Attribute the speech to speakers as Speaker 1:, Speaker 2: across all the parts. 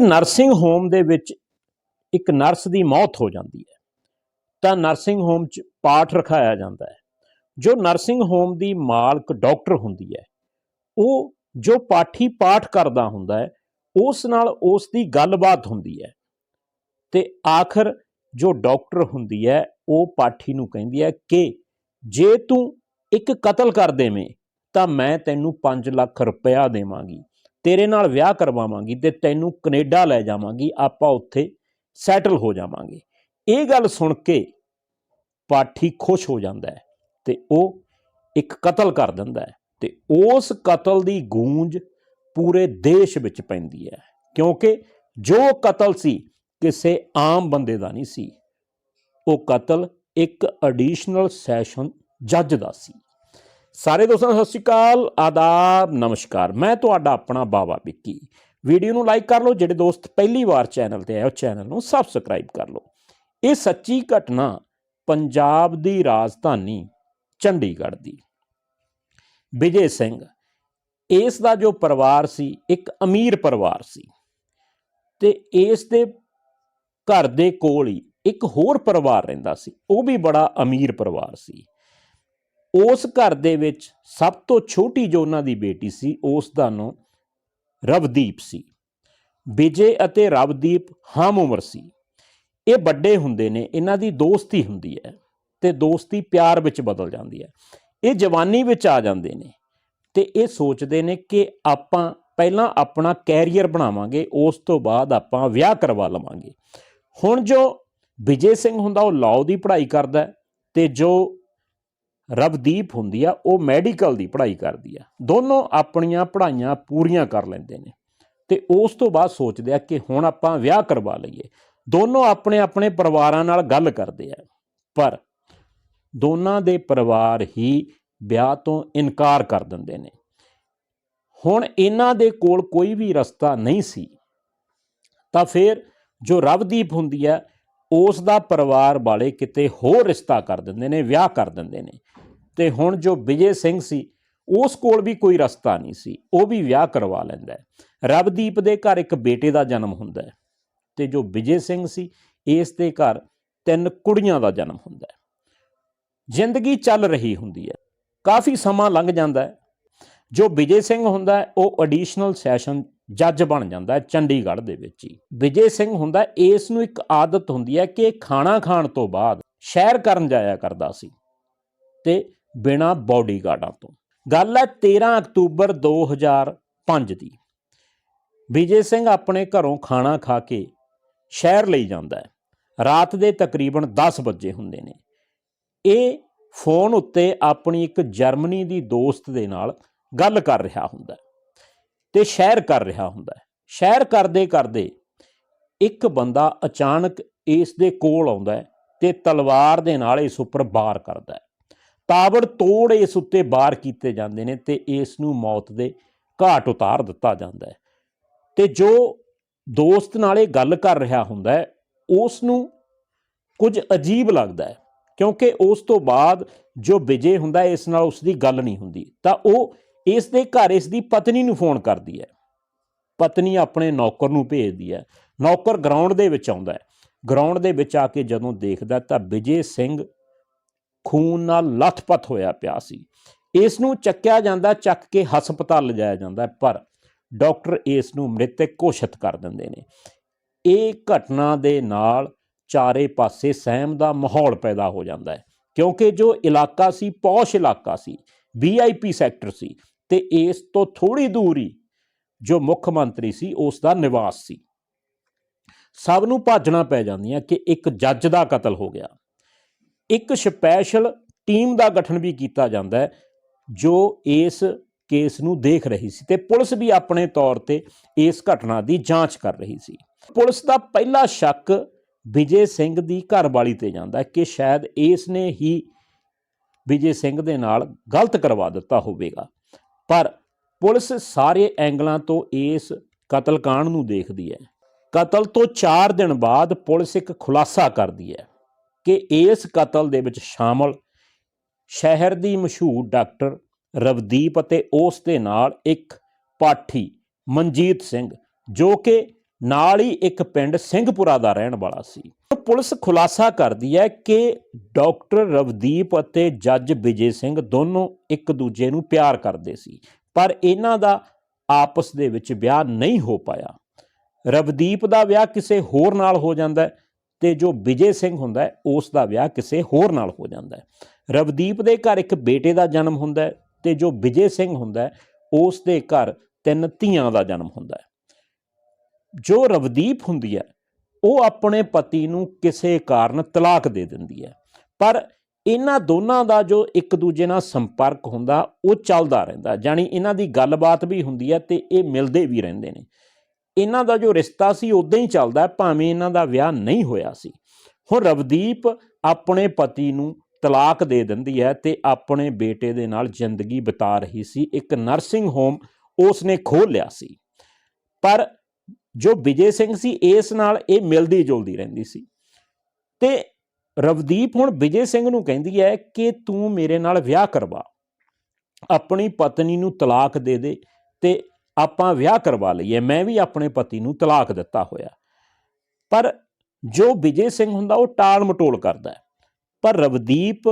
Speaker 1: Nursing home ਦੇ ਵਿੱਚ ਇੱਕ ਨਰਸ ਦੀ ਮੌਤ ਹੋ ਜਾਂਦੀ ਹੈ। ਤਾਂ ਨਰਸਿੰਗ ਹੋਮ 'ਚ ਪਾਠ ਰਖਾਇਆ ਜਾਂਦਾ ਹੈ। ਜੋ ਨਰਸਿੰਗ ਹੋਮ ਦੀ ਮਾਲਕ ਡਾਕਟਰ ਹੁੰਦੀ ਹੈ, ਉਹ ਜੋ ਪਾਠੀ ਪਾਠ ਕਰਦਾ ਹੁੰਦਾ ਹੈ, ਉਸ ਨਾਲ ਉਸ ਦੀ ਗੱਲਬਾਤ ਹੁੰਦੀ ਹੈ ਤੇ ਆਖਰ ਜੋ ਡਾਕਟਰ ਹੁੰਦੀ ਹੈ, ਉਹ ਪਾਠੀ ਨੂੰ ਕਹਿੰਦੀ ਹੈ ਕਿ ਜੇ ਤੂੰ ਇੱਕ ਕਤਲ ਕਰ ਦੇਵੇਂ, ਤਾਂ ਮੈਂ ਤੈਨੂੰ 5 ਲੱਖ ਰੁਪਇਆ ਦੇਵਾਂਗੀ। ਤੇਰੇ ਨਾਲ ਵਿਆਹ ਕਰਵਾਵਾਂਗੀ ਤੇ ਤੈਨੂੰ ਕੈਨੇਡਾ ਲੈ ਜਾਵਾਂਗੀ, ਆਪਾਂ ਉੱਥੇ ਸੈਟਲ ਹੋ ਜਾਵਾਂਗੇ। ਇਹ ਗੱਲ ਸੁਣ ਕੇ ਪਾਠੀ ਖੁਸ਼ ਹੋ ਜਾਂਦਾ ਹੈ ਤੇ ਉਹ ਇੱਕ ਕਤਲ ਕਰ ਦਿੰਦਾ ਹੈ ਤੇ ਉਸ ਕਤਲ ਦੀ ਗੂੰਜ ਪੂਰੇ ਦੇਸ਼ ਵਿੱਚ ਪੈਂਦੀ ਹੈ, ਕਿਉਂਕਿ ਜੋ ਕਤਲ ਸੀ ਕਿਸੇ ਆਮ ਬੰਦੇ ਦਾ ਨਹੀਂ ਸੀ, ਉਹ ਕਤਲ ਇੱਕ ਐਡੀਸ਼ਨਲ ਸੈਸ਼ਨ ਜੱਜ ਦਾ ਸੀ। ਸਾਰੇ ਦੋਸਤਾਂ, ਸਤਿ ਸ਼੍ਰੀ ਅਕਾਲ, ਆਦਾਬ, ਨਮਸਕਾਰ। ਮੈਂ ਤੁਹਾਡਾ ਆਪਣਾ ਬਾਵਾ ਵਿੱਕੀ। ਵੀਡੀਓ ਨੂੰ ਲਾਈਕ ਕਰ ਲਓ, ਜਿਹੜੇ ਦੋਸਤ ਪਹਿਲੀ ਵਾਰ ਚੈਨਲ ਤੇ ਆਏ, ਉਹ ਚੈਨਲ ਨੂੰ ਸਬਸਕ੍ਰਾਈਬ ਕਰ ਲਓ। ਇਹ ਸੱਚੀ ਘਟਨਾ ਪੰਜਾਬ ਦੀ ਰਾਜਧਾਨੀ ਚੰਡੀਗੜ੍ਹ ਦੀ। ਵਿਜੇ ਸਿੰਘ, ਇਸ ਦਾ ਜੋ ਪਰਿਵਾਰ ਸੀ, ਇੱਕ ਅਮੀਰ ਪਰਿਵਾਰ ਸੀ, ਤੇ ਇਸ ਦੇ ਘਰ ਦੇ ਕੋਲ ਹੀ ਇੱਕ ਹੋਰ ਪਰਿਵਾਰ ਰਹਿੰਦਾ ਸੀ, ਉਹ ਵੀ ਬੜਾ ਅਮੀਰ ਪਰਿਵਾਰ ਸੀ। ਉਸ ਘਰ ਦੇ ਵਿੱਚ ਸਭ ਤੋਂ ਛੋਟੀ ਜੋ ਉਹਨਾਂ ਦੀ ਬੇਟੀ ਸੀ, ਉਸ ਦਾ ਨਾਂ ਰਵਦੀਪ ਸੀ। ਵਿਜੇ ਅਤੇ ਰਵਦੀਪ ਹਮ ਉਮਰ ਸੀ। ਇਹ ਵੱਡੇ ਹੁੰਦੇ ਨੇ, ਇਹਨਾਂ ਦੀ ਦੋਸਤੀ ਹੁੰਦੀ ਹੈ ਤੇ ਦੋਸਤੀ ਪਿਆਰ ਵਿੱਚ ਬਦਲ ਜਾਂਦੀ ਹੈ। ਇਹ ਜਵਾਨੀ ਵਿੱਚ ਆ ਜਾਂਦੇ ਨੇ ਤੇ ਇਹ ਸੋਚਦੇ ਨੇ ਕਿ ਆਪਾਂ ਪਹਿਲਾਂ ਆਪਣਾ ਕੈਰੀਅਰ ਬਣਾਵਾਂਗੇ, ਉਸ ਤੋਂ ਬਾਅਦ ਆਪਾਂ ਵਿਆਹ ਕਰਵਾ ਲਵਾਂਗੇ। ਹੁਣ ਜੋ ਵਿਜੇ ਸਿੰਘ ਹੁੰਦਾ, ਉਹ ਲਾਅ ਦੀ ਪੜ੍ਹਾਈ ਕਰਦਾ ਹੈ ਤੇ ਜੋ ਰਵਦੀਪ ਹੁੰਦੀ ਆ, ਉਹ ਮੈਡੀਕਲ ਦੀ ਪੜ੍ਹਾਈ ਕਰਦੀ ਆ। ਦੋਨੋਂ ਆਪਣੀਆਂ ਪੜ੍ਹਾਈਆਂ ਪੂਰੀਆਂ ਕਰ ਲੈਂਦੇ ਨੇ। ਤੇ ਉਸ ਤੋਂ ਬਾਅਦ ਸੋਚਦੇ ਆ ਕਿ ਹੁਣ ਆਪਾਂ ਵਿਆਹ ਕਰਵਾ ਲਈਏ। ਦੋਨੋਂ ਆਪਣੇ ਆਪਣੇ ਪਰਿਵਾਰਾਂ ਨਾਲ ਗੱਲ ਕਰਦੇ ਆ। ਪਰ ਦੋਨਾਂ ਦੇ ਪਰਿਵਾਰ ਹੀ ਵਿਆਹ ਤੋਂ ਇਨਕਾਰ ਕਰ ਦਿੰਦੇ ਨੇ। ਹੁਣ ਇਹਨਾਂ ਦੇ ਕੋਲ ਕੋਈ ਵੀ ਰਸਤਾ ਨਹੀਂ ਸੀ, ਤਾਂ ਫਿਰ ਜੋ ਰਵਦੀਪ ਹੁੰਦੀ ਹੈ ਉਸ ਦਾ ਪਰਿਵਾਰ ਵਾਲੇ ਕਿਤੇ ਹੋਰ ਰਿਸ਼ਤਾ ਕਰ ਦਿੰਦੇ ਨੇ, ਵਿਆਹ ਕਰ ਦਿੰਦੇ ਨੇ। ਤੇ ਹੁਣ ਜੋ ਵਿਜੇ ਸਿੰਘ ਸੀ, ਉਸ ਕੋਲ ਵੀ ਕੋਈ ਰਸਤਾ ਨਹੀਂ ਸੀ। ਉਹ ਵੀ ਵਿਆਹ ਕਰਵਾ ਲੈਂਦਾ ਹੈ। ਰਵਦੀਪ ਦੇ ਘਰ ਇੱਕ ਬੇਟੇ ਦਾ ਜਨਮ ਹੁੰਦਾ ਹੈ ਤੇ ਜੋ ਵਿਜੇ ਸਿੰਘ ਸੀ, ਇਸ ਦੇ ਘਰ ਤਿੰਨ ਕੁੜੀਆਂ ਦਾ ਜਨਮ ਹੁੰਦਾ ਹੈ। ਜ਼ਿੰਦਗੀ ਚੱਲ ਰਹੀ ਹੁੰਦੀ ਹੈ। ਕਾਫੀ ਸਮਾਂ ਲੰਘ ਜਾਂਦਾ ਹੈ। ਜੋ ਵਿਜੇ ਸਿੰਘ ਹੁੰਦਾ ਹੈ, ਉਹ ਐਡੀਸ਼ਨਲ ਸੈਸ਼ਨ ਜੱਜ ਬਣ ਜਾਂਦਾ ਹੈ ਚੰਡੀਗੜ੍ਹ ਦੇ ਵਿੱਚ ਹੀ। ਵਿਜੇ ਸਿੰਘ ਹੁੰਦਾ ਇਸ ਨੂੰ ਇੱਕ ਆਦਤ ਹੁੰਦੀ ਹੈ ਕਿ ਖਾਣਾ ਖਾਣ ਤੋਂ ਬਾਅਦ ਸ਼ਹਿਰ ਕਰਨ ਜਾਇਆ ਕਰਦਾ ਸੀ। ਤੇ ਬਿਨਾ ਬਾਡੀਗਾਰਡਾਂ ਤੋਂ। ਗੱਲ ਹੈ 13 ਅਕਤੂਬਰ 2005 ਦੀ। ਵਿਜੇ ਸਿੰਘ ਆਪਣੇ ਘਰੋਂ ਖਾਣਾ ਖਾ ਕੇ ਸ਼ਹਿਰ ਲਈ ਜਾਂਦਾ ਹੈ। ਰਾਤ ਦੇ ਤਕਰੀਬਨ 10 ਵਜੇ ਹੁੰਦੇ ਨੇ। ਇਹ ਫੋਨ ਉੱਤੇ ਆਪਣੀ ਇੱਕ ਜਰਮਨੀ ਦੀ ਦੋਸਤ ਦੇ ਨਾਲ ਗੱਲ ਕਰ ਰਿਹਾ ਹੁੰਦਾ ਹੈ ਤੇ ਸ਼ੇਅਰ ਕਰ ਰਿਹਾ ਹੁੰਦਾ ਸ਼ਹਿਰ ਕਰਦੇ ਕਰਦੇ ਇੱਕ ਬੰਦਾ ਅਚਾਨਕ ਇਸ ਦੇ ਕੋਲ ਆਉਂਦਾ ਹੈ ਤੇ ਤਲਵਾਰ ਦੇ ਨਾਲ ਇਸ ਉੱਪਰ ਵਾਰ ਕਰਦਾ ਹੈ। ਤਾਬੜ ਤੋੜ ਇਸ ਉੱਤੇ ਵਾਰ ਕੀਤੇ ਜਾਂਦੇ ਨੇ ਤੇ ਇਸ ਨੂੰ ਮੌਤ ਦੇ ਘਾਟ ਉਤਾਰ ਦਿੱਤਾ ਜਾਂਦਾ ਹੈ। ਤੇ ਜੋ ਦੋਸਤ ਨਾਲ ਇਹ ਗੱਲ ਕਰ ਰਿਹਾ ਹੁੰਦਾ ਹੈ ਉਸ ਨੂੰ ਕੁਝ ਅਜੀਬ ਲੱਗਦਾ ਹੈ, ਕਿਉਂਕਿ ਉਸ ਤੋਂ ਬਾਅਦ ਜੋ ਵਿਜੇ ਹੁੰਦਾ ਇਸ ਨਾਲ ਉਸ ਦੀ ਗੱਲ ਨਹੀਂ ਹੁੰਦੀ। ਤਾਂ ਉਹ ਇਸ ਦੇ ਘਰ ਇਸ ਦੀ ਪਤਨੀ ਨੂੰ ਫੋਨ ਕਰਦੀ ਹੈ। ਪਤਨੀ ਆਪਣੇ ਨੌਕਰ ਨੂੰ ਭੇਜਦੀ ਹੈ। ਨੌਕਰ ਗਰਾਊਂਡ ਦੇ ਵਿੱਚ ਆਉਂਦਾ ਹੈ। ਗਰਾਊਂਡ ਦੇ ਵਿੱਚ ਆ ਕੇ ਜਦੋਂ ਦੇਖਦਾ ਤਾਂ ਵਿਜੇ ਸਿੰਘ ਖੂਨ ਨਾਲ ਲੱਥਪੱਥ ਹੋਇਆ ਪਿਆ ਸੀ। ਇਸ ਨੂੰ ਚੱਕਿਆ ਜਾਂਦਾ, ਚੱਕ ਕੇ ਹਸਪਤਾਲ ਲਿਜਾਇਆ ਜਾਂਦਾ ਪਰ ਡਾਕਟਰ ਇਸ ਨੂੰ ਮ੍ਰਿਤਕ ਘੋਸ਼ਿਤ ਕਰ ਦਿੰਦੇ ਨੇ। ਇਹ ਘਟਨਾ ਦੇ ਨਾਲ ਚਾਰੇ ਪਾਸੇ ਸਹਿਮ ਦਾ ਮਾਹੌਲ ਪੈਦਾ ਹੋ ਜਾਂਦਾ ਹੈ, ਕਿਉਂਕਿ ਜੋ ਇਲਾਕਾ ਸੀ, ਪੌਸ਼ ਇਲਾਕਾ ਸੀ ਵੀਆਈਪੀ ਸੈਕਟਰ ਸੀ, ਤੇ ਇਸ ਤੋਂ ਥੋੜੀ ਦੂਰ ਹੀ ਜੋ ਮੁੱਖ ਮੰਤਰੀ ਸੀ, ਉਸ ਦਾ ਨਿਵਾਸ ਸੀ। ਸਭ ਨੂੰ ਭਾਜਣਾ ਪੈ ਜਾਂਦੀਆਂ ਕਿ ਇੱਕ ਜੱਜ ਦਾ ਕਤਲ ਹੋ ਗਿਆ। ਇੱਕ ਸਪੈਸ਼ਲ ਟੀਮ ਦਾ ਗਠਨ ਵੀ ਕੀਤਾ ਜਾਂਦਾ ਹੈ, ਜੋ ਇਸ ਕੇਸ ਨੂੰ ਦੇਖ ਰਹੀ ਸੀ ਤੇ ਪੁਲਿਸ ਵੀ ਆਪਣੇ ਤੌਰ ਤੇ ਇਸ ਘਟਨਾ ਦੀ ਜਾਂਚ ਕਰ ਰਹੀ ਸੀ। ਪੁਲਿਸ ਦਾ ਪਹਿਲਾ ਸ਼ੱਕ ਵਿਜੇ ਸਿੰਘ ਦੀ ਘਰਵਾਲੀ ਤੇ ਜਾਂਦਾ ਕਿ ਸ਼ਾਇਦ ਇਸ ਨੇ ਹੀ ਵਿਜੇ ਸਿੰਘ ਦੇ ਨਾਲ ਗਲਤ ਕਰਵਾ ਦਿੱਤਾ ਹੋਵੇਗਾ। ਪਰ ਪੁਲਿਸ ਸਾਰੇ ਐਂਗਲਾਂ ਤੋਂ ਇਸ ਕਤਲकांड ਨੂੰ ਦੇਖਦੀ ਹੈ। ਕਤਲ ਤੋਂ 4 ਦਿਨ ਬਾਅਦ ਪੁਲਿਸ ਇੱਕ ਖੁਲਾਸਾ ਕਰਦੀ ਹੈ। ਕਿ ਇਸ ਕਤਲ ਦੇ ਵਿੱਚ ਸ਼ਾਮਲ ਸ਼ਹਿਰ ਦੀ ਮਸ਼ਹੂਰ ਡਾਕਟਰ ਰਵਦੀਪ ਅਤੇ ਉਸ ਦੇ ਨਾਲ ਇੱਕ ਪਾਠੀ ਮਨਜੀਤ ਸਿੰਘ, ਜੋ ਕਿ ਨਾਲ ਹੀ ਇੱਕ ਪਿੰਡ ਸਿੰਘਪੁਰਾ ਦਾ ਰਹਿਣ ਵਾਲਾ ਸੀ। ਪੁਲਿਸ ਖੁਲਾਸਾ ਕਰਦੀ ਹੈ ਕਿ ਡਾਕਟਰ ਰਵਦੀਪ ਅਤੇ ਜੱਜ ਵਿਜੇ ਸਿੰਘ ਦੋਨੋਂ ਇੱਕ ਦੂਜੇ ਨੂੰ ਪਿਆਰ ਕਰਦੇ ਸੀ, ਪਰ ਇਹਨਾਂ ਦਾ ਆਪਸ ਦੇ ਵਿੱਚ ਵਿਆਹ ਨਹੀਂ ਹੋ ਪਾਇਆ। ਰਵਦੀਪ ਦਾ ਵਿਆਹ ਕਿਸੇ ਹੋਰ ਨਾਲ ਹੋ ਜਾਂਦਾ ਹੈ। ਤੇ ਜੋ ਵਿਜੇ ਸਿੰਘ ਹੁੰਦਾ ਹੈ, ਉਸ ਦਾ ਵਿਆਹ ਕਿਸੇ ਹੋਰ ਨਾਲ ਹੋ ਜਾਂਦਾ ਹੈ। ਰਵਦੀਪ ਦੇ ਘਰ ਇੱਕ ਬੇਟੇ ਦਾ ਜਨਮ ਹੁੰਦਾ ਹੈ ਤੇ ਜੋ ਵਿਜੇ ਸਿੰਘ ਹੁੰਦਾ ਹੈ, ਉਸ ਦੇ ਘਰ ਤਿੰਨ ਧੀਆਂ ਦਾ ਜਨਮ ਹੁੰਦਾ ਹੈ। ਜੋ ਰਵਦੀਪ ਹੁੰਦੀ ਹੈ, ਉਹ ਆਪਣੇ ਪਤੀ ਨੂੰ ਕਿਸੇ ਕਾਰਨ ਤਲਾਕ ਦੇ ਦਿੰਦੀ ਹੈ। ਪਰ ਇਹਨਾਂ ਦੋਨਾਂ ਦਾ ਜੋ ਇੱਕ ਦੂਜੇ ਨਾਲ ਸੰਪਰਕ ਹੁੰਦਾ, ਉਹ ਚੱਲਦਾ ਰਹਿੰਦਾ ਜਾਣੀ ਇਹਨਾਂ ਦੀ ਗੱਲਬਾਤ ਵੀ ਹੁੰਦੀ ਹੈ ਤੇ ਇਹ ਮਿਲਦੇ ਵੀ ਰਹਿੰਦੇ ਨੇ। ਇਹਨਾਂ ਦਾ ਜੋ ਰਿਸ਼ਤਾ ਸੀ ਉਦਾਂ ਹੀ ਚੱਲਦਾ ਭਾਵੇਂ ਇਹਨਾਂ ਦਾ ਵਿਆਹ ਨਹੀਂ ਹੋਇਆ ਸੀ। ਹੁਣ ਰਵਦੀਪ ਆਪਣੇ ਪਤੀ ਨੂੰ ਤਲਾਕ ਦੇ ਦਿੰਦੀ ਹੈ ਤੇ ਆਪਣੇ ਬੇਟੇ ਦੇ ਨਾਲ ਜ਼ਿੰਦਗੀ ਬਿਤਾ ਰਹੀ ਸੀ। ਇੱਕ ਨਰਸਿੰਗ ਹੋਮ ਉਸ ਨੇ ਖੋਲ੍ਹ ਲਿਆ ਸੀ। ਪਰ ਜੋ ਵਿਜੇ ਸਿੰਘ ਸੀ, ਇਸ ਨਾਲ ਇਹ ਮਿਲਦੀ ਜੁਲਦੀ ਰਹਿੰਦੀ ਸੀ। ਤੇ ਰਵਦੀਪ ਹੁਣ ਵਿਜੇ ਸਿੰਘ ਨੂੰ ਕਹਿੰਦੀ ਹੈ ਕਿ ਤੂੰ ਮੇਰੇ ਨਾਲ ਵਿਆਹ ਕਰਵਾ। ਆਪਣੀ ਪਤਨੀ ਨੂੰ ਤਲਾਕ ਦੇ ਦੇ ਤੇ ਆਪਾਂ ਵਿਆਹ ਕਰਵਾ ਲਈਏ, ਮੈਂ ਵੀ ਆਪਣੇ ਪਤੀ ਨੂੰ ਤਲਾਕ ਦਿੱਤਾ ਹੋਇਆ। ਪਰ ਜੋ ਵਿਜੇ ਸਿੰਘ ਹੁੰਦਾ, ਉਹ ਟਾਲ ਮਟੋਲ ਕਰਦਾ ਪਰ ਰਵਦੀਪ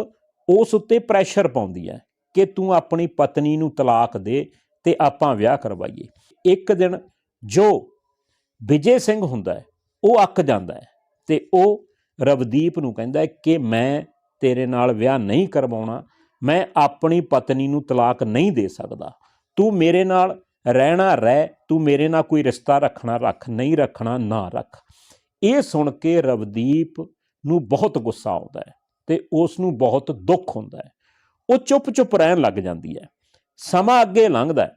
Speaker 1: ਉਸ ਉੱਤੇ ਪ੍ਰੈਸ਼ਰ ਪਾਉਂਦੀ ਹੈ ਕਿ ਤੂੰ ਆਪਣੀ ਪਤਨੀ ਨੂੰ ਤਲਾਕ ਦੇ ਤੇ ਆਪਾਂ ਵਿਆਹ ਕਰਵਾਈਏ। ਇੱਕ ਦਿਨ ਜੋ ਵਿਜੇ ਸਿੰਘ ਹੁੰਦਾ ਹੈ, ਉਹ ਅੱਕ ਜਾਂਦਾ ਹੈ ਤੇ ਉਹ ਰਵਦੀਪ ਨੂੰ ਕਹਿੰਦਾ ਹੈ ਕਿ ਮੈਂ ਤੇਰੇ ਨਾਲ ਵਿਆਹ ਨਹੀਂ ਕਰਵਾਉਣਾ, ਮੈਂ ਆਪਣੀ ਪਤਨੀ ਨੂੰ ਤਲਾਕ ਨਹੀਂ ਦੇ ਸਕਦਾ। ਤੂੰ ਮੇਰੇ ਨਾਲ ਰਹਿਣਾ ਰਹਿ, ਤੂੰ ਮੇਰੇ ਨਾਲ ਕੋਈ ਰਿਸ਼ਤਾ ਰੱਖਣਾ ਰੱਖ, ਨਹੀਂ ਰੱਖਣਾ ਨਾ ਰੱਖ। ਇਹ ਸੁਣ ਕੇ ਰਵਦੀਪ ਨੂੰ ਬਹੁਤ ਗੁੱਸਾ ਆਉਂਦਾ ਹੈ ਤੇ ਉਸ ਨੂੰ ਬਹੁਤ ਦੁੱਖ ਹੁੰਦਾ ਹੈ। ਉਹ ਚੁੱਪ-ਚੁੱਪ ਰਹਿਣ ਲੱਗ ਜਾਂਦੀ ਹੈ। ਸਮਾਂ ਅੱਗੇ ਲੰਘਦਾ ਹੈ।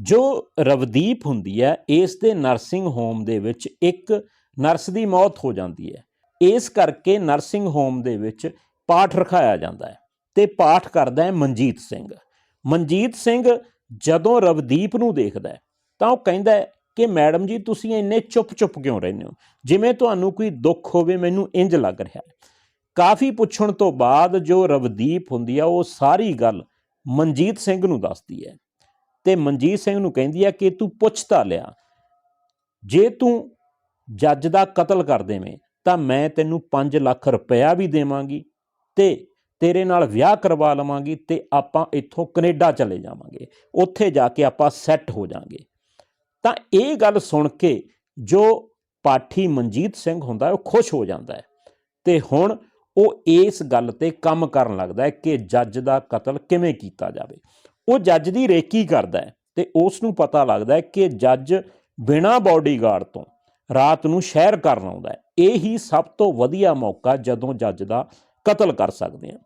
Speaker 1: ਜੋ ਰਵਦੀਪ ਹੁੰਦੀ ਹੈ, ਇਸ ਦੇ ਨਰਸਿੰਗ ਹੋਮ ਦੇ ਵਿੱਚ ਇੱਕ ਨਰਸ ਦੀ ਮੌਤ ਹੋ ਜਾਂਦੀ ਹੈ। ਇਸ ਕਰਕੇ ਨਰਸਿੰਗ ਹੋਮ ਦੇ ਵਿੱਚ ਪਾਠ ਰਖਾਇਆ ਜਾਂਦਾ ਹੈ ਤੇ ਪਾਠ ਕਰਦਾ ਹੈ ਮਨਜੀਤ ਸਿੰਘ। ਮਨਜੀਤ ਸਿੰਘ ਜਦੋਂ ਰਵਦੀਪ ਨੂੰ ਦੇਖਦਾ ਹੈ, ਤਾਂ ਉਹ ਕਹਿੰਦਾ ਹੈ ਕਿ ਮੈਡਮ ਜੀ, ਤੁਸੀਂ ਇੰਨੇ ਚੁੱਪ-ਚੁੱਪ ਕਿਉਂ ਰਹਿੰਦੇ ਹੋ? ਜਿਵੇਂ ਤੁਹਾਨੂੰ ਕੋਈ ਦੁੱਖ ਹੋਵੇ, ਮੈਨੂੰ ਇੰਜ ਲੱਗ ਰਿਹਾ ਹੈ। ਕਾਫੀ ਪੁੱਛਣ ਤੋਂ ਬਾਅਦ ਜੋ ਰਵਦੀਪ ਹੁੰਦੀ ਆ, ਉਹ ਸਾਰੀ ਗੱਲ ਮਨਜੀਤ ਸਿੰਘ ਨੂੰ ਦੱਸਦੀ ਹੈ। ਤੇ ਮਨਜੀਤ ਸਿੰਘ ਨੂੰ ਕਹਿੰਦੀ ਹੈ ਕਿ ਤੂੰ ਪੁੱਛ ਤਾਂ ਲਿਆ, ਜੇ ਤੂੰ ਜੱਜ ਦਾ ਕਤਲ ਕਰ ਦੇਵੇਂ, ਤਾਂ ਮੈਂ ਤੈਨੂੰ 5 ਲੱਖ ਰੁਪਇਆ ਵੀ ਦੇਵਾਂਗੀ ਤੇ ਤੇਰੇ ਨਾਲ ਵਿਆਹ ਕਰਵਾ ਲਵਾਂਗੀ ਤੇ ਆਪਾਂ ਇੱਥੋਂ ਕੈਨੇਡਾ ਚਲੇ ਜਾਵਾਂਗੇ। ਉੱਥੇ ਜਾ ਕੇ ਆਪਾਂ ਸੈੱਟ ਹੋ ਜਾਾਂਗੇ। ਤਾਂ ਇਹ ਗੱਲ ਸੁਣ ਕੇ ਜੋ ਪਾਠੀ ਮਨਜੀਤ ਸਿੰਘ ਹੁੰਦਾ, ਉਹ ਖੁਸ਼ ਹੋ ਜਾਂਦਾ ਹੈ। ਤੇ ਹੁਣ ਉਹ ਇਸ ਗੱਲ ਤੇ ਕੰਮ ਕਰਨ ਲੱਗਦਾ ਹੈ ਕਿ ਜੱਜ ਦਾ ਕਤਲ ਕਿਵੇਂ ਕੀਤਾ ਜਾਵੇ। ਉਹ ਜੱਜ ਦੀ ਰੇਕੀ ਕਰਦਾ ਹੈ ਤੇ ਉਸ ਨੂੰ ਪਤਾ ਲੱਗਦਾ ਹੈ ਕਿ ਜੱਜ ਬਿਨਾਂ ਬਾਡੀਗਾਰਡ ਤੋਂ ਰਾਤ ਨੂੰ ਸ਼ਹਿਰ ਕਰਨ ਆਉਂਦਾ ਹੈ। ਇਹ ਸਭ ਤੋਂ ਵਧੀਆ ਮੌਕਾ ਜਦੋਂ ਜੱਜ ਦਾ ਕਤਲ ਕਰ ਸਕਦੇ ਹਾਂ।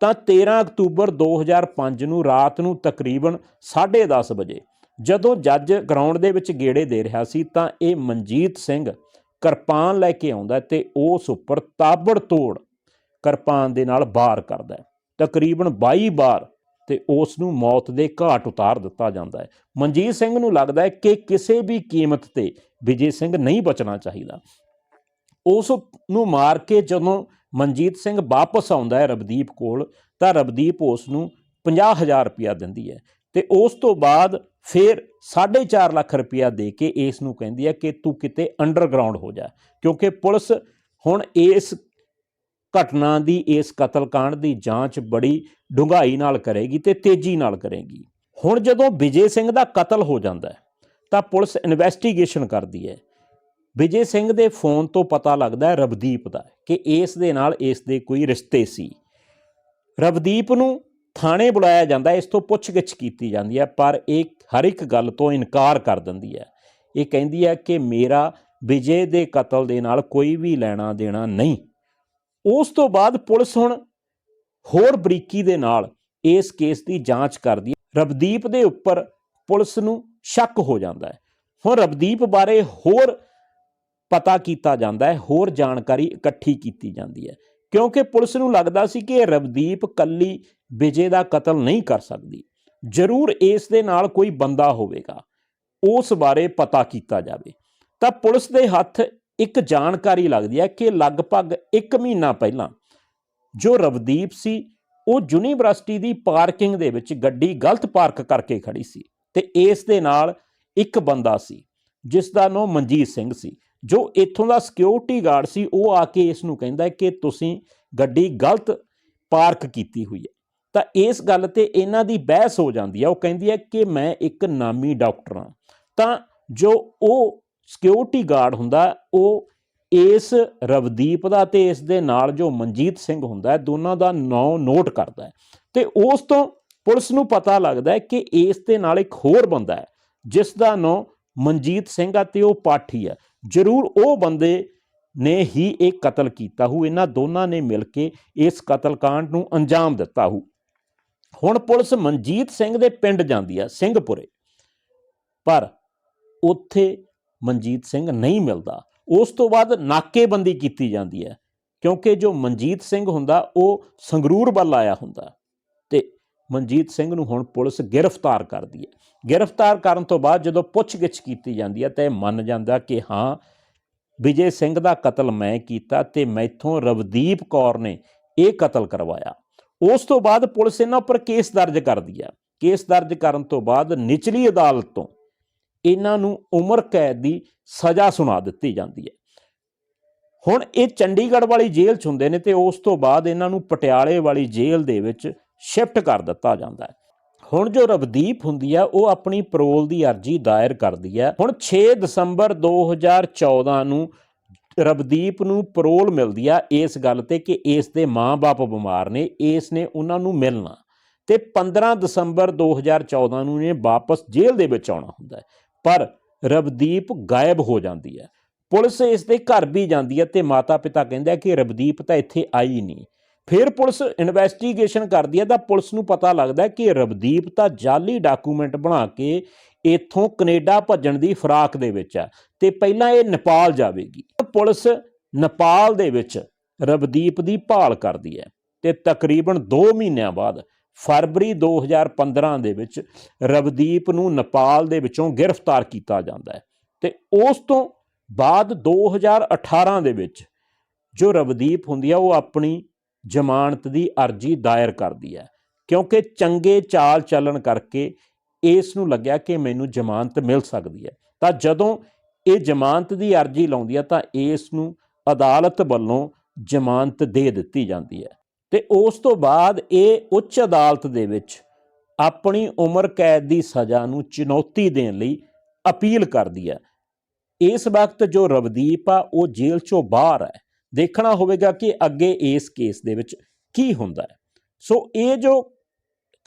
Speaker 1: ਤਾਂ 13 ਅਕਤੂਬਰ 2005 ਨੂੰ ਰਾਤ ਨੂੰ ਤਕਰੀਬਨ 10:30 ਵਜੇ ਜਦੋਂ ਜੱਜ ਗਰਾਊਂਡ ਦੇ ਵਿੱਚ ਗੇੜੇ ਦੇ ਰਿਹਾ ਸੀ ਤਾਂ ਇਹ ਮਨਜੀਤ ਸਿੰਘ ਕਿਰਪਾਨ ਲੈ ਕੇ ਆਉਂਦਾ ਤੇ ਉਸ ਉੱਪਰ ਤਾਬੜ ਤੋੜ ਕਿਰਪਾਨ ਦੇ ਨਾਲ ਵਾਰ ਕਰਦਾ ਤਕਰੀਬਨ 22 ਵਾਰ ਤੇ ਉਸ ਨੂੰ ਮੌਤ ਦੇ ਘਾਟ ਉਤਾਰ ਦਿੱਤਾ ਜਾਂਦਾ ਹੈ। ਮਨਜੀਤ ਸਿੰਘ ਨੂੰ ਲੱਗਦਾ ਹੈ ਕਿ ਕਿਸੇ ਵੀ ਕੀਮਤ ਤੇ ਵਿਜੇ ਸਿੰਘ ਨਹੀਂ ਬਚਣਾ ਚਾਹੀਦਾ। ਉਸ ਨੂੰ ਮਾਰ ਕੇ ਜਦੋਂ ਮਨਜੀਤ ਸਿੰਘ ਵਾਪਸ ਆਉਂਦਾ ਹੈ ਰਵਦੀਪ ਕੋਲ, ਤਾਂ ਰਵਦੀਪ ਉਸ ਨੂੰ 50000 ਰੁਪਇਆ ਦਿੰਦੀ ਹੈ ਤੇ ਉਸ ਤੋਂ ਬਾਅਦ ਫਿਰ 4.5 ਲੱਖ ਰੁਪਇਆ ਦੇ ਕੇ ਇਸ ਨੂੰ ਕਹਿੰਦੀ ਹੈ ਕਿ ਤੂੰ ਕਿਤੇ ਅੰਡਰਗਰਾਉਂਡ ਹੋ ਜਾ, ਕਿਉਂਕਿ ਪੁਲਿਸ ਹੁਣ ਇਸ ਘਟਨਾ ਦੀ, ਇਸ ਕਤਲकांड ਦੀ ਜਾਂਚ ਬੜੀ ਡੂੰਘਾਈ ਨਾਲ ਕਰੇਗੀ ਤੇ ਤੇਜ਼ੀ ਨਾਲ ਕਰੇਗੀ। ਹੁਣ ਜਦੋਂ ਵਿਜੇ ਸਿੰਘ ਦਾ ਕਤਲ ਹੋ ਜਾਂਦਾ ਹੈ, ਤਾਂ ਪੁਲਿਸ ਇਨਵੈਸਟੀਗੇਸ਼ਨ ਕਰਦੀ ਹੈ ਵਿਜੇ ਸਿੰਘ ਦੇ ਫੋਨ ਤੋਂ ਪਤਾ ਲੱਗਦਾ ਹੈ ਰਵਦੀਪ ਦਾ ਕਿ ਇਸ ਦੇ ਨਾਲ ਇਸ ਦੇ ਕੋਈ ਰਿਸ਼ਤੇ ਸੀ। ਰਵਦੀਪ ਨੂੰ ਥਾਣੇ ਬੁਲਾਇਆ ਜਾਂਦਾ, ਇਸ ਤੋਂ ਪੁੱਛਗਿੱਛ ਕੀਤੀ ਜਾਂਦੀ ਹੈ, ਪਰ ਇਹ ਹਰ ਇੱਕ ਗੱਲ ਤੋਂ ਇਨਕਾਰ ਕਰ ਦਿੰਦੀ ਹੈ। ਇਹ ਕਹਿੰਦੀ ਹੈ ਕਿ ਮੇਰਾ ਵਿਜੇ ਦੇ ਕਤਲ ਦੇ ਨਾਲ ਕੋਈ ਵੀ ਲੈਣਾ ਦੇਣਾ ਨਹੀਂ। ਉਸ ਤੋਂ ਬਾਅਦ ਪੁਲਿਸ ਹੁਣ ਹੋਰ ਬਰੀਕੀ ਦੇ ਨਾਲ ਇਸ ਕੇਸ ਦੀ ਜਾਂਚ ਕਰਦੀ ਹੈ। ਰਵਦੀਪ ਦੇ ਉੱਪਰ ਪੁਲਿਸ ਨੂੰ ਸ਼ੱਕ ਹੋ ਜਾਂਦਾ ਹੈ। ਹੁਣ ਰਵਦੀਪ ਬਾਰੇ ਹੋਰ ਪਤਾ ਕੀਤਾ ਜਾਂਦਾ ਹੈ, ਹੋਰ ਜਾਣਕਾਰੀ ਇਕੱਠੀ ਕੀਤੀ ਜਾਂਦੀ ਹੈ। ਕਿਉਂਕਿ ਪੁਲਿਸ ਨੂੰ ਲੱਗਦਾ ਸੀ ਕਿ ਰਵਦੀਪ ਕੱਲੀ ਵਿਜੇ ਦਾ ਕਤਲ ਨਹੀਂ ਕਰ ਸਕਦੀ। ਜ਼ਰੂਰ ਇਸ ਦੇ ਨਾਲ ਕੋਈ ਬੰਦਾ ਹੋਵੇਗਾ। ਉਸ ਬਾਰੇ ਪਤਾ ਕੀਤਾ ਜਾਵੇ। ਤਾਂ ਪੁਲਿਸ ਦੇ ਹੱਥ ਇੱਕ ਜਾਣਕਾਰੀ ਲੱਗਦੀ ਹੈ ਕਿ ਲਗਭਗ 1 ਮਹੀਨਾ ਪਹਿਲਾਂ ਜੋ ਰਵਦੀਪ ਸੀ, ਉਹ ਯੂਨੀਵਰਸਿਟੀ ਦੀ ਪਾਰਕਿੰਗ ਦੇ ਵਿੱਚ ਗੱਡੀ ਗਲਤ ਪਾਰਕ ਕਰਕੇ ਖੜੀ ਸੀ ਤੇ ਇਸ ਦੇ ਨਾਲ ਇੱਕ ਬੰਦਾ ਸੀ ਜਿਸ ਦਾ ਨਾਮ ਮਨਜੀਤ ਸਿੰਘ ਸੀ। ਜੋ ਇੱਥੋਂ ਦਾ ਸਿਕਿਉਰਿਟੀ ਗਾਰਡ ਸੀ, ਉਹ ਆ ਕੇ ਇਸ ਨੂੰ ਕਹਿੰਦਾ ਕਿ ਤੁਸੀਂ ਗੱਡੀ ਗਲਤ ਪਾਰਕ ਕੀਤੀ ਹੋਈ ਹੈ। ਤਾਂ ਇਸ ਗੱਲ ਤੇ ਇਹਨਾਂ ਦੀ ਬਹਿਸ ਹੋ ਜਾਂਦੀ ਹੈ। ਉਹ ਕਹਿੰਦੀ ਹੈ ਕਿ ਮੈਂ ਇੱਕ ਨਾਮੀ ਡਾਕਟਰ ਹਾਂ। ਤਾਂ ਜੋ ਉਹ ਸਿਕਿਉਰਿਟੀ ਗਾਰਡ ਹੁੰਦਾ, ਉਹ ਇਸ ਰਵਦੀਪ ਦਾ ਤੇ ਇਸ ਦੇ ਨਾਲ ਜੋ ਮਨਜੀਤ ਸਿੰਘ ਹੁੰਦਾ ਹੈ, ਦੋਨਾਂ ਦਾ ਨਾਂ ਨੋਟ ਕਰਦਾ ਹੈ। ਤੇ ਉਸ ਤੋਂ ਪੁਲਿਸ ਨੂੰ ਪਤਾ ਲੱਗਦਾ ਹੈ ਕਿ ਇਸ ਦੇ ਨਾਲ ਇੱਕ ਹੋਰ ਬੰਦਾ ਹੈ, ਜਿਸ ਦਾ ਨਾਂ ਮਨਜੀਤ ਸਿੰਘ ਆ ਤੇ ਉਹ ਪਾਠੀ ਹੈ। ਜ਼ਰੂਰ ਉਹ ਬੰਦੇ ਨੇ ਹੀ ਇਹ ਕਤਲ ਕੀਤਾ ਹੋ ਇਹਨਾਂ ਦੋਨਾਂ ਨੇ ਮਿਲ ਕੇ ਇਸ ਕਤਲकांड ਨੂੰ ਅੰਜਾਮ ਦਿੱਤਾ ਹੋ ਹੁਣ ਪੁਲਿਸ ਮਨਜੀਤ ਸਿੰਘ ਦੇ ਪਿੰਡ ਜਾਂਦੀ ਹੈ ਸਿੰਘਪੁਰੇ। ਪਰ ਉੱਥੇ ਮਨਜੀਤ ਸਿੰਘ ਨਹੀਂ ਮਿਲਦਾ। ਉਸ ਤੋਂ ਬਾਅਦ ਨਾਕੇਬੰਦੀ ਕੀਤੀ ਜਾਂਦੀ ਹੈ। ਕਿਉਂਕਿ ਜੋ ਮਨਜੀਤ ਸਿੰਘ ਹੁੰਦਾ, ਉਹ ਸੰਗਰੂਰ ਵੱਲ ਆਇਆ ਹੁੰਦਾ। ਤੇ ਮਨਜੀਤ ਸਿੰਘ ਨੂੰ ਹੁਣ ਪੁਲਿਸ ਗ੍ਰਿਫਤਾਰ ਕਰਦੀ ਹੈ। ਗ੍ਰਿਫਤਾਰ ਕਰਨ ਤੋਂ ਬਾਅਦ ਜਦੋਂ ਪੁੱਛਗਿੱਛ ਕੀਤੀ ਜਾਂਦੀ ਹੈ ਤਾਂ ਇਹ ਮੰਨ ਜਾਂਦਾ ਕਿ ਹਾਂ, ਵਿਜੇ ਸਿੰਘ ਦਾ ਕਤਲ ਮੈਂ ਕੀਤਾ ਤੇ ਮੈਥੋਂ ਰਵਦੀਪ ਕੌਰ ਨੇ ਇਹ ਕਤਲ ਕਰਵਾਇਆ। ਉਸ ਤੋਂ ਬਾਅਦ ਪੁਲਿਸ ਇਹਨਾਂ ਉੱਪਰ ਕੇਸ ਦਰਜ ਕਰਦੀ ਹੈ। ਕੇਸ ਦਰਜ ਕਰਨ ਤੋਂ ਬਾਅਦ ਨਿਚਲੀ ਅਦਾਲਤ ਤੋਂ ਇਹਨਾਂ ਨੂੰ ਉਮਰ ਕੈਦ ਦੀ ਸਜ਼ਾ ਸੁਣਾ ਦਿੱਤੀ ਜਾਂਦੀ ਹੈ। ਹੁਣ ਇਹ ਚੰਡੀਗੜ੍ਹ ਵਾਲੀ ਜੇਲ੍ਹ 'ਚ ਹੁੰਦੇ ਨੇ ਤੇ ਉਸ ਤੋਂ ਬਾਅਦ ਇਹਨਾਂ ਨੂੰ ਪਟਿਆਲੇ ਵਾਲੀ ਜੇਲ੍ਹ ਦੇ ਵਿੱਚ ਸ਼ਿਫਟ ਕਰ ਦਿੱਤਾ ਜਾਂਦਾ ਹੈ। ਹੁਣ ਜੋ ਰਵਦੀਪ ਹੁੰਦੀ ਆ, ਉਹ ਆਪਣੀ ਪਰੋਲ ਦੀ ਅਰਜ਼ੀ ਦਾਇਰ ਕਰਦੀ ਹੈ ਹੁਣ 6 ਦਸੰਬਰ 2014 ਨੂੰ ਰਵਦੀਪ ਨੂੰ ਪਰੋਲ ਮਿਲਦੀ ਆ ਇਸ ਗੱਲ ਤੇ ਕਿ ਇਸ ਦੇ ਮਾਂ-ਬਾਪ ਬਿਮਾਰ ਨੇ, ਇਸ ਨੇ ਉਹਨਾਂ ਨੂੰ ਮਿਲਣਾ। ਤੇ 15 ਦਸੰਬਰ 2014 ਨੂੰ ਇਹ ਵਾਪਸ ਜੇਲ੍ਹ ਦੇ ਵਿੱਚ ਆਉਣਾ ਹੁੰਦਾ ਪਰ ਰਵਦੀਪ ਗਾਇਬ ਹੋ ਜਾਂਦੀ ਹੈ। ਪੁਲਿਸ ਇਸ ਦੇ ਘਰ ਵੀ ਜਾਂਦੀ ਹੈ ਤੇ ਮਾਤਾ-ਪਿਤਾ ਕਹਿੰਦੇ ਕਿ ਰਵਦੀਪ ਤਾਂ ਇੱਥੇ ਆਈ ਨਹੀਂ। ਫਿਰ ਪੁਲਿਸ ਇਨਵੈਸਟੀਗੇਸ਼ਨ ਕਰਦੀ ਹੈ ਤਾਂ ਪੁਲਿਸ ਨੂੰ ਪਤਾ ਲੱਗਦਾ ਕਿ ਰਵਦੀਪ ਤਾਂ ਜਾਲੀ ਡਾਕੂਮੈਂਟ ਬਣਾ ਕੇ ਇੱਥੋਂ ਕੈਨੇਡਾ ਭੱਜਣ ਦੀ ਫਰਾਕ ਦੇ ਵਿੱਚ ਹੈ ਤੇ ਪਹਿਲਾਂ ਇਹ ਨੇਪਾਲ ਜਾਵੇਗੀ। ਪੁਲਿਸ ਨੇਪਾਲ ਦੇ ਵਿੱਚ ਰਵਦੀਪ ਦੀ ਭਾਲ ਕਰਦੀ ਹੈ ਤੇ ਤਕਰੀਬਨ 2 ਮਹੀਨਿਆਂ ਬਾਅਦ ਫਰਵਰੀ 2015 ਦੇ ਵਿੱਚ ਰਵਦੀਪ ਨੂੰ ਨੇਪਾਲ ਦੇ ਵਿੱਚੋਂ ਗ੍ਰਿਫਤਾਰ ਕੀਤਾ ਜਾਂਦਾ ਹੈ ਤੇ ਉਸ ਤੋਂ ਬਾਅਦ 2018 ਦੇ ਵਿੱਚ ਜੋ ਰਵਦੀਪ ਹੁੰਦੀ ਆ ਉਹ ਆਪਣੀ ਜ਼ਮਾਨਤ ਦੀ ਅਰਜ਼ੀ ਦਾਇਰ ਕਰਦੀ ਹੈ। ਕਿਉਂਕਿ ਚੰਗੇ ਚਾਲ ਚੱਲਣ ਕਰਕੇ ਇਸ ਨੂੰ ਲੱਗਿਆ ਕਿ ਮੈਨੂੰ ਜ਼ਮਾਨਤ ਮਿਲ ਸਕਦੀ ਹੈ। ਤਾਂ ਜਦੋਂ ਇਹ ਜ਼ਮਾਨਤ ਦੀ ਅਰਜ਼ੀ ਲਾਉਂਦੀ ਹੈ, ਤਾਂ ਇਸ ਨੂੰ ਅਦਾਲਤ ਵੱਲੋਂ ਜ਼ਮਾਨਤ ਦੇ ਦਿੱਤੀ ਜਾਂਦੀ ਹੈ। ਤੇ ਉਸ ਤੋਂ ਬਾਅਦ ਇਹ ਉੱਚ ਅਦਾਲਤ ਦੇ ਵਿੱਚ ਆਪਣੀ ਉਮਰ ਕੈਦ ਦੀ ਸਜ਼ਾ ਨੂੰ ਚੁਣੌਤੀ ਦੇਣ ਲਈ ਅਪੀਲ ਕਰਦੀ ਹੈ। ਇਸ ਵਕਤ ਜੋ ਰਵਦੀਪ ਆ, ਉਹ ਜੇਲ੍ਹ ਚੋਂ ਬਾਹਰ ਹੈ। ਦੇਖਣਾ ਹੋਵੇਗਾ ਕਿ ਅੱਗੇ ਇਸ ਕੇਸ ਦੇ ਵਿੱਚ ਕੀ ਹੁੰਦਾ ਹੈ। ਸੋ ਇਹ ਜੋ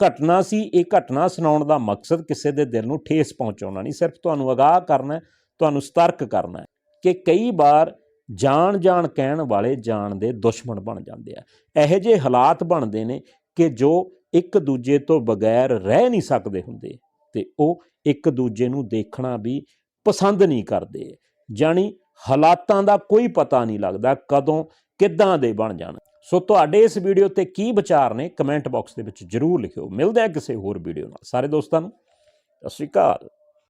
Speaker 1: ਘਟਨਾ ਸੀ, ਇਹ ਘਟਨਾ ਸੁਣਾਉਣ ਦਾ ਮਕਸਦ ਕਿਸੇ ਦੇ ਦਿਲ ਨੂੰ ਠੇਸ ਪਹੁੰਚਾਉਣਾ ਨਹੀਂ, ਸਿਰਫ ਤੁਹਾਨੂੰ ਅਗਾਹ ਕਰਨਾ ਤੁਹਾਨੂੰ ਸਤਰਕ ਕਰਨਾ ਕਿ ਕਈ ਵਾਰ ਜਾਣ ਜਾਣ ਕਹਿਣ ਵਾਲੇ ਜਾਣ ਦੇ ਦੁਸ਼ਮਣ ਬਣ ਜਾਂਦੇ ਆ। ਇਹੋ ਜਿਹੇ ਹਾਲਾਤ ਬਣਦੇ ਨੇ ਕਿ ਜੋ ਇੱਕ ਦੂਜੇ ਤੋਂ ਬਗੈਰ ਰਹਿ ਨਹੀਂ ਸਕਦੇ ਹੁੰਦੇ ਤੇ ਉਹ ਇੱਕ ਦੂਜੇ ਨੂੰ ਦੇਖਣਾ ਵੀ ਪਸੰਦ ਨਹੀਂ ਕਰਦੇ। ਜਾਣੀ ਹਾਲਾਤਾਂ ਦਾ ਕੋਈ ਪਤਾ ਨਹੀਂ ਲੱਗਦਾ ਕਦੋਂ, ਕਿੱਦਾਂ ਦੇ ਬਣ ਜਾਣ। ਸੋ ਤੁਹਾਡੇ ਇਸ ਵੀਡੀਓ ਤੇ ਕੀ ਵਿਚਾਰ ਨੇ, ਕਮੈਂਟ ਬਾਕਸ ਦੇ ਵਿੱਚ ਜਰੂਰ ਲਿਖਿਓ। ਮਿਲਦਾ ਆ ਕਿਸੇ ਹੋਰ ਵੀਡੀਓ ਨਾਲ। ਸਾਰੇ ਦੋਸਤਾਂ ਨੂੰ, ਸਤਿ ਸ਼੍ਰੀ ਅਕਾਲ।